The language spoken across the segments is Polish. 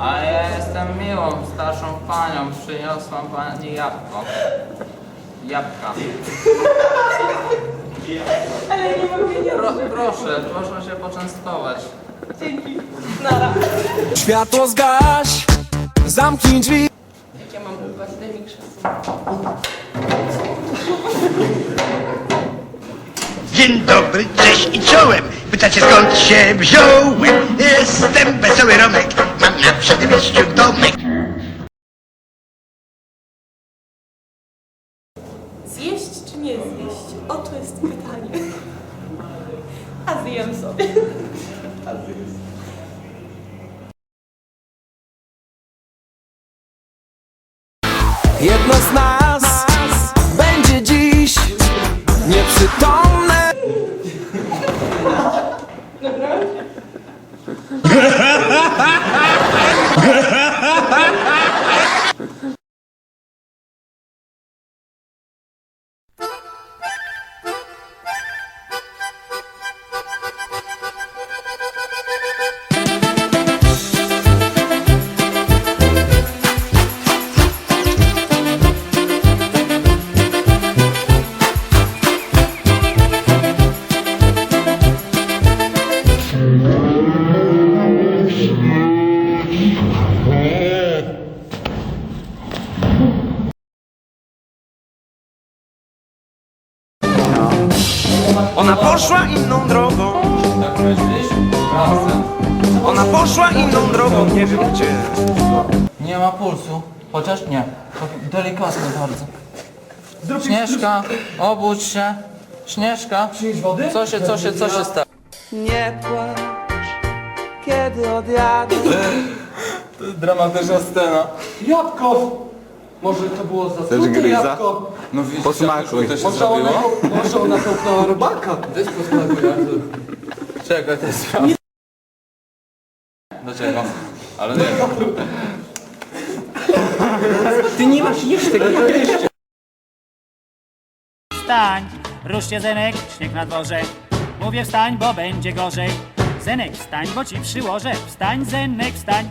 A ja jestem miłą, starszą panią, przyniosłam pani jabłko. Jabłka. Ale nie mogę nie Pro, proszę, proszę się poczęstować. Dzięki. Nara. Światło zgaś, zamknij drzwi Jak ja mam ubywać, daj mi krzesło. Dzień dobry, cześć i czołem. Pytacie skąd się wziąłem? Jestem Zjeść czy nie zjeść? Oto jest pytanie. A zjem sobie. Jedno z nas będzie dziś nieprzytomne Ona poszła inną drogą. Ona poszła inną drogą, nie wiem gdzie Nie ma pulsu. Chociaż nie. Delikatnie bardzo. Śnieżka, obudź się. Śnieżka. Co się, co się, co się stało? Nie płacz, kiedy odjadę Dramatyczna scena. Jabłko! Może to było zatrute jabłko? No widzisz, Posmakuj. to się Może ona, zrobiło? może ona połknęła robaka? Weź posmakuj, Artur. Czekaj, to jest Do czego? Ale nie Ty nie masz jeść tego, Wstań, ruszcie Zenek, śnieg na dworze. Mówię wstań, bo będzie gorzej. Zenek, wstań, bo ci przyłożę. Wstań, Zenek, wstań.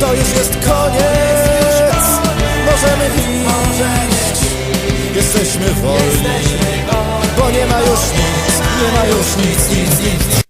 To już jest koniec, możemy iść. Jesteśmy wolni, bo nie ma już nic, nie ma już nic, nic, nic.